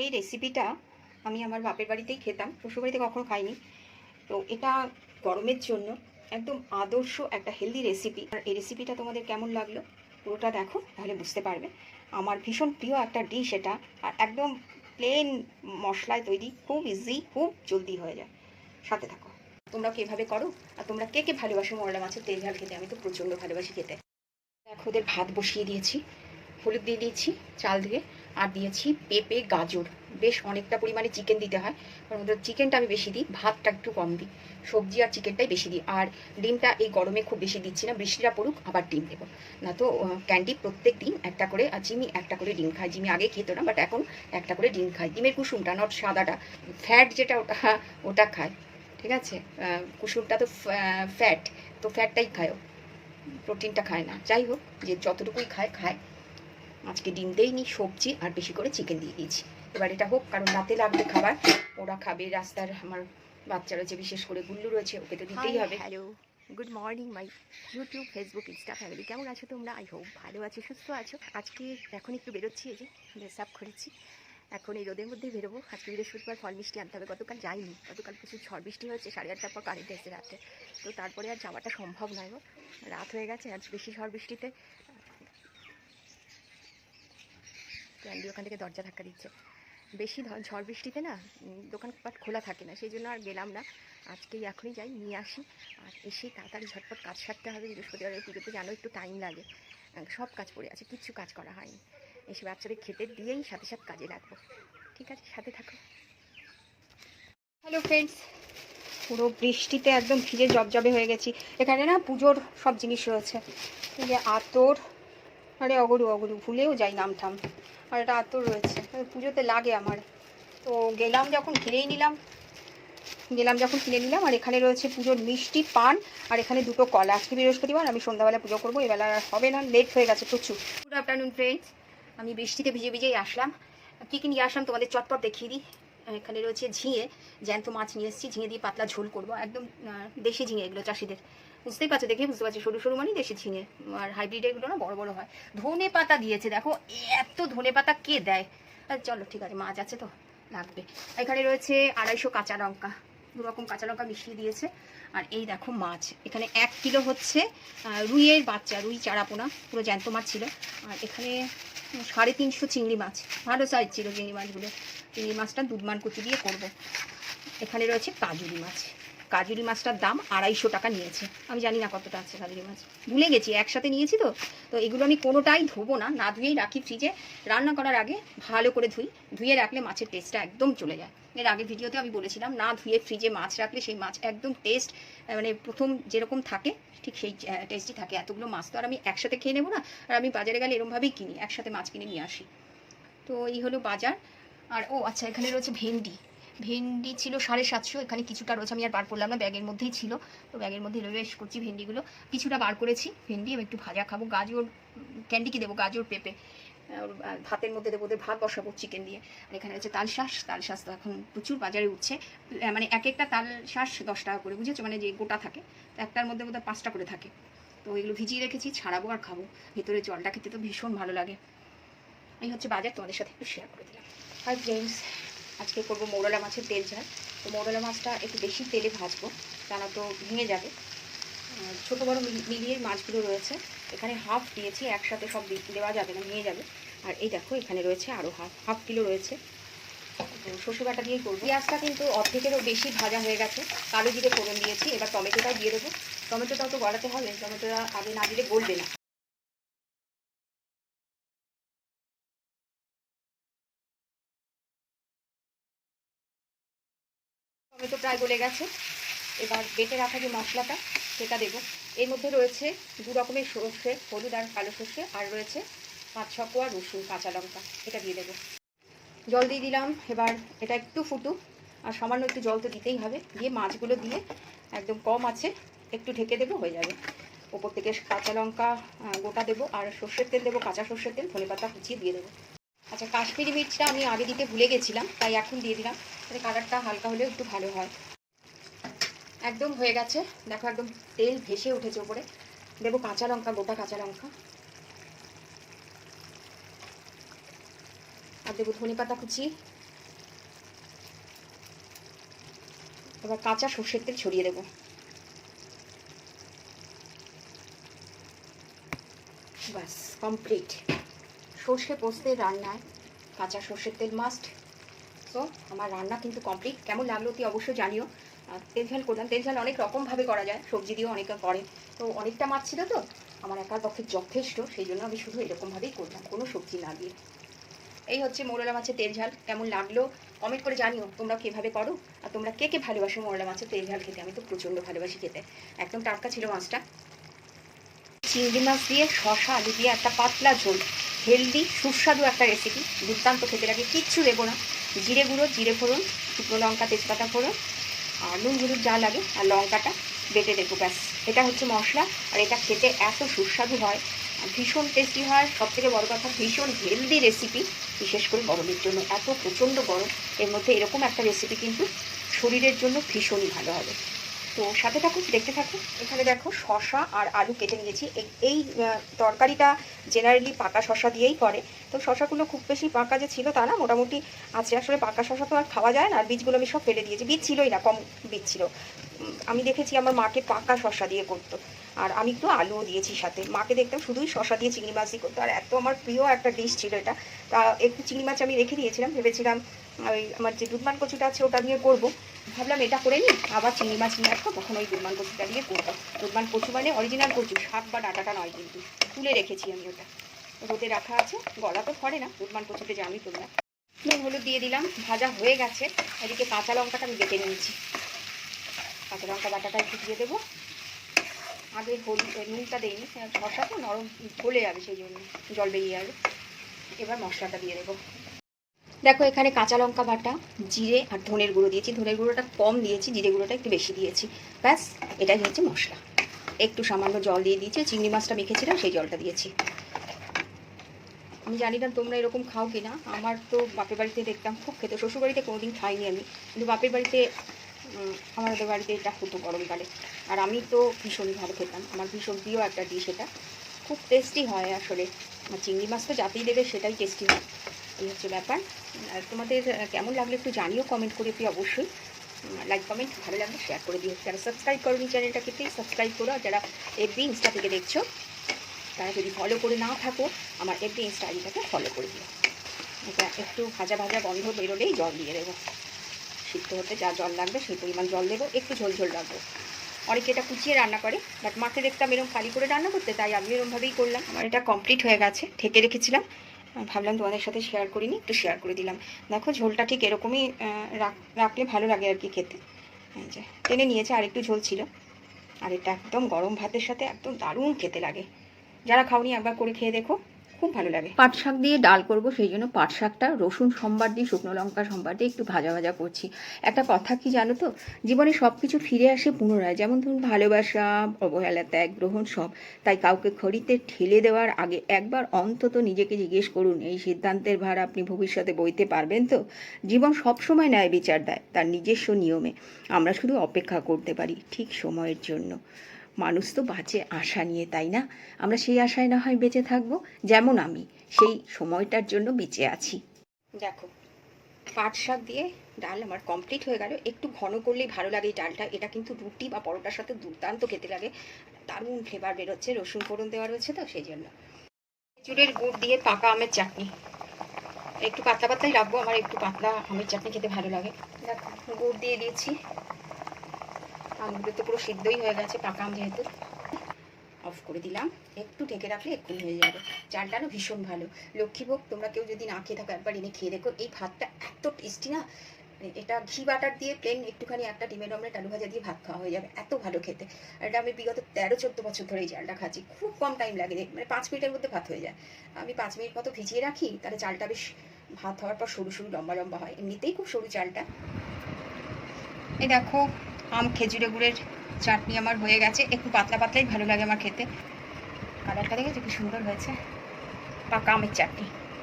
এই রেসিপিটা আমি আমার বাপের বাড়িতেই খেতাম। শ্বশুরবাড়িতে কখনো খাইনি। তো এটা গরমের জন্য একদম আদর্শ একটা হেলদি রেসিপি আর এই রেসিপিটা তোমাদের কেমন লাগল পুরোটা দেখো, তাহলে বুঝতে পারবে। আমার ভীষণ প্রিয় একটা ডিশ এটা। আর একদম প্লেন মশলায় তৈরি, খুব ইজি খুব জলদি হয়ে যায়। সাথে থাকো। তোমরা কীভাবে করো, আর তোমরা কে কে ভালোবাসো মরলা মাছের তেল ঝাল খেতে? আমি তো প্রচণ্ড ভালোবাসি খেতে। দেখো, ওদের ভাত বসিয়ে দিয়েছি। হলুদ দিয়ে দিয়েছি, চাল দিয়ে। আর দিয়েছি পেঁপে, গাজর। বেশ অনেকটা পরিমাণে চিকেন দিতে হয়, কারণ চিকেনটা আমি বেশি দিই, ভাতটা একটু কম দিই। সবজি আর চিকেনটাই বেশি দিই। আর ডিমটা এই গরমে খুব বেশি দিচ্ছি না, বৃষ্টিটা পড়ুক, আবার ডিম দেবো। না তো ক্যান্ডি প্রত্যেক দিন একটা করে, আর জিমি একটা করে ডিম খায় জিমি আগে খেত না বাট এখন একটা করে ডিম খায় ডিমের কুসুমটা নট সাদাটা। ফ্যাট যেটা ওটা ওটা খায় ঠিক আছে? কুসুমটা তো ফ্যাট তো ফ্যাটটাই খায় ও প্রোটিনটা খায় না। যাই হোক, যে যতটুকুই খায় খায়। আজকে ডিম দেইনি সবজি আর বেশি করে চিকেন দিয়ে দিয়েছি। এবার এটা হোক কারণ রাতে লাগবে খাবার। ওরা খাবে রাস্তার আমার বাচ্চা রয়েছে বিশেষ করে গুল্লু রয়েছে ওকে তো দিতেই হবে। Hello good morning my YouTube Facebook Insta family কেমন আছো তোমরা? আই হোপ ভালো আছো সুস্থ আছো। আজকে এখন একটু বেরোচ্ছি এই যে ড্রেস আপ করেছি। এখন এই রোদের মধ্যেই বেরোবো। আজকে বৃহস্পতিবার ফল মিষ্টি আনতে হবে। গতকাল যাইনি। গতকাল প্রচুর ঝড় বৃষ্টি হয়েছে সাড়ে আটটার পর কারেন্ট এসে রাতে। তো তারপরে আর যাওয়াটা সম্ভব নয় গো। রাত হয়ে গেছে আজ বেশি ঝড় বৃষ্টিতে ক্যান্ডি, ওখান থেকে দরজা ধাক্কা দিচ্ছে। বেশি ঝড় বৃষ্টিতে না দোকানপাট খোলা থাকে না, সেই জন্য আর গেলাম না। আজকেই এখনই যাই, নিয়ে আসি। আর এসে তাড়াতাড়ি ঝটপট কাজ সারতে হবে বৃহস্পতিবারের পুজোতে জানো একটু টাইম লাগে। সব কাজ পড়ে আছে, কিচ্ছু কাজ করা হয়নি। এসে বাচ্চাদের খেতে দিয়েই সাথে সাথে কাজে লাগবো। ঠিক আছে, সাথে থাকো। হ্যালো ফ্রেন্ডস পুরো বৃষ্টিতে একদম ভিজে জবজবে হয়ে গেছি। এখানে না পুজোর সব জিনিস রয়েছে। আতর আরে অগরু অগরু, ভুলেও যাই নাম ঠাম আর এটা আতর রয়েছে পুজোতে লাগে আমার। তো গেলাম যখন, কিনেই নিলাম। গেলাম যখন, কিনে নিলাম, আর এখানে রয়েছে পুজোর মিষ্টি, পান, আর এখানে দুটো কলা। আজকে বৃহস্পতিবার, আমি সন্ধ্যাবেলা পুজো করব, এবেলা আর হবে না লেট হয়ে গেছে প্রচুর। গুড আফটারনুন ফ্রেন্ডস আমি বৃষ্টিতে ভিজে ভিজেই আসলাম। কী কী নিয়ে আসলাম তোমাদের চটপট দেখিয়ে দিই। এখানে রয়েছে ঝিঙে, জ্যান্ত মাছ নিয়ে এসেছি, ঝিঙে দিয়ে পাতলা ঝোল করব। একদম দেশি ঝিঙে এগুলো চাষিদের। বুঝতেই পারছ, দেখে বুঝতে পারছি সরু সরু মানে দেশি ঝিঙে। আর হাইব্রিড এগুলো না বড় বড় হয়। ধনে পাতা দিয়েছে, দেখো, এত ধনে পাতা কে দেয়? চলো, ঠিক আছে, মাছ আছে তো, লাগবে। এখানে রয়েছে আড়াইশো কাঁচা লঙ্কা, দু রকম কাঁচা লঙ্কা মিশিয়ে দিয়েছে। আর এই দেখো মাছ, এখানে এক কিলো হচ্ছে রুইয়ের বাচ্চা, রুই চারাপোনা, পুরো জ্যান্ত মাছ ছিল। আর এখানে সাড়ে তিনশো চিংড়ি মাছ, ভালো সাইজ ছিল চিংড়ি মাছগুলো। চিংড়ি মাছটা দুধমান কুচি দিয়ে করব। এখানে রয়েছে কাজুরি মাছ। কাজুরি মাছটার দাম আড়াইশো টাকা নিয়েছে। আমি জানি না কতটা আছে কাজুরি মাছ। ভুলে গেছি, একসাথে নিয়েছি তো। তো এগুলো আমি কোনোটাই ধোবো না না ধুয়েই রাখি ফ্রিজে রান্না করার আগে ভালো করে ধুই। ধুয়ে রাখলে মাছের টেস্টটা একদম চলে যায়। এর আগে ভিডিওতে আমি বলেছিলাম, না ধুয়ে ফ্রিজে মাছ রাখলে সেই মাছ একদম টেস্ট মানে প্রথম যেরকম থাকে, ঠিক সেই টেস্টই থাকে। এতগুলো মাছ তো আর আমি একসাথে খেয়ে নেব না, আর আমি বাজারে গেলে এরমভাবেই কিনি, একসাথে মাছ কিনে নিয়ে আসি। তো এই হলো বাজার। আর, ও আচ্ছা এখানে রয়েছে ভেন্ডি। ভেন্ডি ছিল সাড়ে সাতশো, এখানে কিছুটা রয়েছে, আমি আর বার করলাম না, ব্যাগের মধ্যেই ছিল। তো ব্যাগের মধ্যে বেশ করছি ভেন্ডিগুলো। কিছুটা বার করেছি ভেন্ডি, আমি একটু ভাজা খাব, গাজর, ক্যান্ডি কি দেবো, গাজর, পেঁপে আর ভাতের মধ্যে দেবো ওদের ভাত, বসাবো চিকেন দিয়ে। আর এখানে হচ্ছে তাল শাঁস তাল শাঁস তো এখন প্রচুর বাজারে উঠছে। মানে এক একটা তাল শাঁস দশ টাকা করে, বুঝেছ? মানে যে গোটা থাকে, তো একটার মধ্যে বোধহয় পাঁচটা করে থাকে। তো এগুলো ভিজিয়ে রেখেছি, ছাড়াবো আর খাব। ভেতরে জলটা খেতে তো ভীষণ ভালো লাগে। এই হচ্ছে বাজার, তোমাদের সাথে একটু শেয়ার করে দিলাম। আর জেমস আজকে করব মৌরলা মাছের তেল ঝাল। তো মৌরলা মাছটা একটু বেশি তেলে ভাজবো তা না তো ভেঙে যাবে। ছোটো বড়ো মিলি- মিলিয়ে মাছগুলো রয়েছে। এখানে হাফ দিয়েছি, একসাথে সব দেওয়া যাবে না, ভেঙে যাবে। আর এই দেখো, এখানে রয়েছে আরও হাফ হাফ কিলো রয়েছে। সর্ষে বাটা দিয়েই করব। পেঁয়াজটা কিন্তু অর্ধেকেরও বেশি ভাজা হয়ে গেছে। কালো জিরে ফোড়ন দিয়েছি, এবার টমেটোটাও দিয়ে দেবো। টমেটোটাও তো গড়াতে হবে, টমেটোটা আগে না দিলে গলবে না। টমেটো প্রায় গলে গেছে। এবার বেটে রাখা যে মশলাটা, সেটা দেবো। এর মধ্যে রয়েছে দু রকমের সর্ষে, হলুদ আর কালো সর্ষে, আর রয়েছে পাঁচ ছ কোয়া রসুন, কাঁচা লঙ্কা, এটা দিয়ে দেবো। জল দিয়ে দিলাম, এবার এটা একটু ফুটুক, আর সামান্য একটু জল তো দিতেই হবে। দিয়ে মাছগুলো দিয়ে একদম কম আছে, একটু ঢেকে দেবো, হয়ে যাবে। ওপর থেকে কাঁচা লঙ্কা গোটা দেবো, আর সর্ষের তেল দেবো, কাঁচা সর্ষের তেল ধনে পাতা কুচিয়ে দিয়ে দেবো। আচ্ছা কাশ্মীরি মির্চটা আমি আগে দিতে ভুলে গেছিলাম, তাই এখন দিয়ে দিলাম। তাহলে কালারটা হালকা হলেও একটু ভালো হয়। একদম হয়ে গেছে। দেখো একদম তেল ভেসে উঠেছে ওপরে। দেবো কাঁচা লঙ্কা, গোটা কাঁচা লঙ্কা। আর দেবো ধনে পাতা কুচি। এবার কাঁচা সর্ষের তেল ছড়িয়ে দেবো। বাস কমপ্লিট সর্ষে পোস্তের রান্নায় কাঁচা সর্ষের তেল মাস্ট তো আমার রান্না কিন্তু কমপ্লিট কেমন লাগল তুই অবশ্যই জানিও। তেল ঝাল করলাম। তেল ঝাল অনেক রকমভাবে করা যায়। সবজি দিয়েও অনেকে করে। তো অনেকটা মাছ ছিল তো। আমার একার পক্ষে যথেষ্ট। সেই জন্য আমি শুধু এরকমভাবেই করলাম। কোনো সবজি না দিয়ে। এই হচ্ছে মোরলা মাছের তেল ঝাল। কেমন লাগল কমেন্ট করে জানিও। তোমরা কীভাবে করো? আর তোমরা কে কে ভালোবাসো মোরলা মাছের তেল ঝাল খেতে? আমি তো প্রচণ্ড ভালোবাসি খেতে। একদম টাটকা ছিল মাছটা। চিংড়ি মাছ দিয়ে শশা আলু দিয়ে একটা পাতলা ঝোল। হেলদি, সুস্বাদু একটা রেসিপি দুর্দান্ত খেতে লাগে, কিচ্ছু দেবো না। জিরে গুঁড়ো, জিরে ফোড়ন শুকনো লঙ্কা, তেজপাতা ফোড়ন, আর নুন, হলুদ যা লাগে, আর লঙ্কাটা বেটে দেবো, ব্যাস। এটা হচ্ছে মশলা, আর এটা খেতে এত সুস্বাদু হয় ভীষণ টেস্টি হয়। সব থেকে বড় কথা, ভীষণ হেলদি রেসিপি বিশেষ করে গরমের জন্য। এত প্রচণ্ড গরম, এর মধ্যে এরকম একটা রেসিপি কিন্তু শরীরের জন্য ভীষণই ভালো হবে। তো সাথে থাকুন, দেখতে থাকুন। এখানে দেখো শশা আর আলু কেটে নিয়েছি। এই- তরকারিটা জেনারেলি পাকা শশা দিয়েই করে। তো শশাগুলো খুব বেশি পাকা যে ছিল তা না, মোটামুটি আছে। আসলে পাকা শশা তো আর খাওয়া যায় না, আর বীজগুলো আমি সব ফেলে দিয়েছি। বীজ ছিলই না, কম বীজ ছিল। আমি দেখেছি আমার মাকে পাকা শশা দিয়ে করতো। আর আমি একটু আলুও দিয়েছি সাথে। মাকে দেখতাম শুধুই শশা দিয়ে চিংড়ি মাছ দিয়ে করতো। আর এত আমার প্রিয় একটা ডিশ ছিল এটা। তা একটু চিংড়ি মাছ আমি রেখে দিয়েছিলাম। ভেবেছিলাম ওই আমার যে দুধমান কচুটা আছে ওটা দিয়ে করব। ভাবলাম এটা করে নিই, আবার চিংড়ি মাছ নিয়ে আসব, তখন ওই দুধমান কচুটা দিয়ে করব। দুধমান কচু মানে অরিজিনাল কচু, শাক বা ডাটাটা নয় কিন্তু, তুলে রেখেছি আমি ওটা। রোদে রাখা আছে, গলা তো ধরে না দুধমান কচুতে জানি তোমরা নুন, হলুদ দিয়ে দিলাম, ভাজা হয়ে গেছে, এদিকে কাঁচা লঙ্কাটা আমি বেটে নিয়েছি। কাঁচা লঙ্কা বাটাটা একটু দিয়ে দেবো। আগে হলুদ নুনটা দিইনি শশা তো নরম গলে যাবে সেই জন্য, জল বেরিয়ে যাবে এবার মশলাটা দিয়ে দেবো। দেখো, এখানে কাঁচা লঙ্কা বাটা, জিরে আর ধনের গুঁড়ো দিয়েছি। ধনের গুঁড়োটা কম দিয়েছি, জিরে গুঁড়োটা একটু বেশি দিয়েছি। ব্যাস, এটাই হচ্ছে মশলা। একটু সামান্য জল দিয়ে দিয়েছি, চিংড়ি মাছটা মেখেছিলাম, সেই জলটা দিয়েছি। আমি জানি না তোমরা এরকম খাও কি না আমার তো বাপের বাড়িতে দেখতাম, খুব খেতে। শ্বশুর বাড়িতে কোনোদিন খাইনি আমি, কিন্তু বাপের বাড়িতে আমাদের বাড়িতে এটা হতো গরমকালে। আর আমি তো ভীষণই ভালো খেতাম, আমার ভীষণ প্রিয় একটা ডিশ এটা। খুব টেস্টি হয় আসলে। আর চিংড়ি মাছ তো যাতেই দেবে, সেটাই টেস্টি হয়। এই হচ্ছে ব্যাপার। আর তোমাদের কেমন লাগল একটু জানিও কমেন্ট করে তুই অবশ্যই। লাইক কমেন্ট ভালো লাগলে শেয়ার করে দিও। যারা সাবস্ক্রাইব করোনি চ্যানেলটাকে প্লিজ সাবস্ক্রাইব করো। আর যারা এফবি ইনস্টা থেকে দেখছ, তারা যদি ফলো করে না থাকো, আমার এফবি ইনস্টা আইডিটাকে ফলো করে দিও। এটা একটু ভাজা ভাজা গন্ধ বেরোলেই জল দিয়ে দেবো। সিদ্ধ হতে যা জল লাগবে, সেই পরিমাণ জল দেবো, একটু ঝোল ঝোল রাখব অনেকে এটা কুচিয়ে রান্না করে বাট মাকে দেখতাম এরকম খালি করে রান্না করতে, তাই আমি এরকমভাবেই করলাম। আমার এটা কমপ্লিট হয়ে গেছে ঠেকে রেখেছিলাম। ভাবলাম তোমাদের সাথে শেয়ার করিনি, একটু শেয়ার করে দিলাম। দেখো ঝোলটা ঠিক এরকমই রাখ- রাখলে ভালো লাগে আর কি খেতে। টেনে নিয়েছে আর একটু ঝোল ছিল। আর এটা একদম গরম ভাতের সাথে একদম দারুণ খেতে লাগে। যারা খাওনি একবার করে খেয়ে দেখো। খুব ভালো লাগে। পাট শাক দিয়ে ডাল করব, সেই জন্য পাট শাকটা, রসুন সম্বার দিয়ে, শুকনো লঙ্কা সম্বার দিয়ে একটু ভাজা ভাজা করছি। একটা কথা কি জানো তো? জীবনে সব কিছু ফিরে আসে পুনরায়। যেমন ধরুন, ভালোবাসা, অবহেলা, ত্যাগ, গ্রহণ সব। তাই কাউকে খড়িতে ঠেলে দেওয়ার আগে একবার অন্তত নিজেকে জিজ্ঞেস করুন, এই সিদ্ধান্তের ভার আপনি ভবিষ্যতে বইতে পারবেন তো? জীবন সবসময় ন্যায় বিচার দেয়, তার নিজস্ব নিয়মে। আমরা শুধু অপেক্ষা করতে পারি ঠিক সময়ের জন্য। মানুষ তো বাঁচে আশা নিয়ে, তাই না? আমরা সেই আশায় না হয় বেঁচে থাকব, যেমন আমি। সেই সময়টার জন্য বেঁচে আছি। দেখো, পাট শাক দিয়ে ডাল আমার কমপ্লিট হয়ে গেল। একটু ঘন করলেই ভালো লাগে এই ডালটা। এটা কিন্তু রুটি বা পরোটার সাথে দুর্দান্ত খেতে লাগে। দারুণ ফ্লেভার বেরোচ্ছে, রসুন ফোড়ন দেওয়া রয়েছে তো, সেই জন্য। চুলের গুড় দিয়ে পাকা আমের চাটনি। একটু পাতলা পাতলাই রাখব, আমার একটু পাতলা আমের চাটনি খেতে ভালো লাগে। দেখো, গুড় দিয়ে দিয়েছি। আমগুলো তো পুরো সিদ্ধই হয়ে গেছে, পাকা যেহেতু। অফ করে দিলাম। একটু ঢেকে রাখলে এক্ষুনি হয়ে যাবে। চালটা না ভীষণ ভালো। লক্ষ্মীভোগ, তোমরা কেউ যদি না খেয়ে থাকো, একবার এনে খেয়ে দেখো। এই ভাতটা এত টেস্টি না। এটা ঘি বাটার দিয়ে প্লেন একটুখানি একটা ডিমের অমলেট আলু ভাজা দিয়ে ভাত খাওয়া হয়ে যাবে। এত ভালো খেতে। আর এটা আমি বিগত তেরো, চোদ্দ বছর ধরে এই চালটা খাচ্ছি। খুব কম টাইম লাগে মানে পাঁচ মিনিটের মধ্যে ভাত হয়ে যায়। আমি পাঁচ মিনিট মতো ভিজিয়ে রাখি, তাহলে চালটা বেশ ভাত হওয়ার পর সরু সরু লম্বা লম্বা হয়। এমনিতেই খুব সরু চালটা। এই দেখো আম খেজুরে গুড়ের চাটনি আমার হয়ে গেছে। একটু পাতলা পাতলাই ভালো লাগে আমার খেতে। কালারটা দেখেছি কি সুন্দর হয়েছে? পাকা আমের চাটনি।